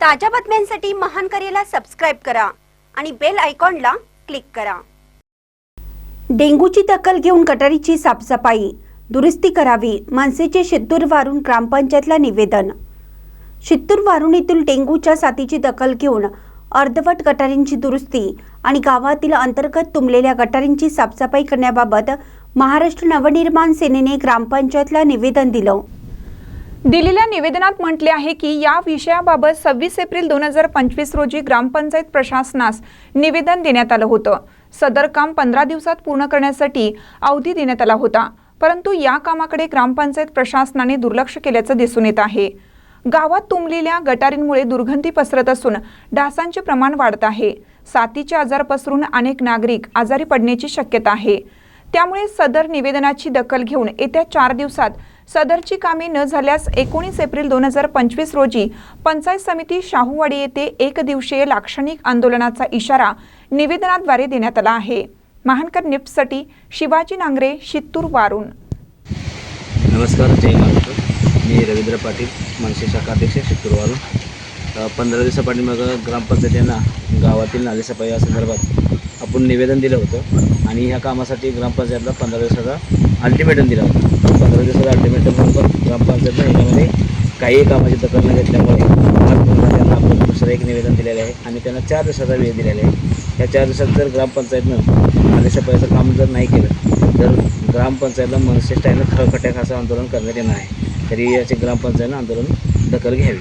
ताज्या बातम्यांसाठी महान करेला सबस्क्राईब करा आणि बेल आयकॉनला क्लिक करा. डेंग्यूची दखल घेऊन गटारीची साफसफाई. दुरुस्ती करावी मनसेचे शित्तूर वारून ग्रामपंचायतला निवेदन. शित्तूर वारून येथील डेंग्यूच्या साथीची दखल घेऊन अर्धवट गटारींची दुरुस्ती आणि गावातील अंतर्गत तुंबलेल्या गटारींची साफसफाई करण्याबाबत महाराष्ट्र नवनिर्माण सेनेने ग्रामपंचायतला निवेदन दिलं. दिलेल्या निवेदनात म्हटले आहे की या विषयाबाबत सव्वीस एप्रिल दोन हजार पंचवीस रोजी ग्रामपंचायत प्रशासनास निवेदन देण्यात आलं होतं. सदर काम पंधरा दिवसात पूर्ण करण्यासाठी अवधी देण्यात आला होता. परंतु या कामाकडे ग्रामपंचायत प्रशासनाने दुर्लक्ष केल्याचं दिसून येत आहे. गावात तुंबलेल्या गटारींमुळे दुर्गंधी पसरत असून डासांचे प्रमाण वाढत आहे. साथीचे आजार पसरून अनेक नागरिक आजारी पडण्याची शक्यता आहे. त्यामुळे सदर निवेदनाची दखल घेऊन येत्या चार दिवसात सदरची कामे न झाल्यास एकोणीस एप्रिल दोन हजार पंचवीस रोजी पंचायत समिती शाहूवाडी येथे एक दिवसीय लाक्षणिक आंदोलनाचा इशारा निवेदनाद्वारे देण्यात आला आहे. महानकर निफ्टसाठी शिवाजी नांगरे शित्तूर वारून. नमस्कार जय महाराष्ट्र. मी रवींद्र पाटील मनसे शाखा अध्यक्ष शितूरवारून पंधरा दिवसापाठीमागं ग्रामपंचायतींना गावातील नालेसफाई या संदर्भात आपण निवेदन दिलं होतं आणि ह्या कामासाठी ग्रामपंचायतला पंधरा दिवसाचा अल्टिमेटम दिला होता पंधरा दिवसाचा अल्टिमेटमनंतर ग्रामपंचायतनं ह्याच्यामध्ये काही कामाची दखल न घेतल्यामुळे आज पुन्हा त्यांना आपण दुसरं एक निवेदन दिलेलं आहे. आणि त्यांना चार दिवसाचा वेळ दिलेला आहे. या चार दिवसात जर ग्रामपंचायतनं पैसा काम जर नाही केलं तर ग्रामपंचायतला मनसे स्टाईलनं खळखट्याक असं आंदोलन करण्यात येणार आहे. तरी याचे ग्रामपंचायतनं आंदोलन दखल घ्यावी.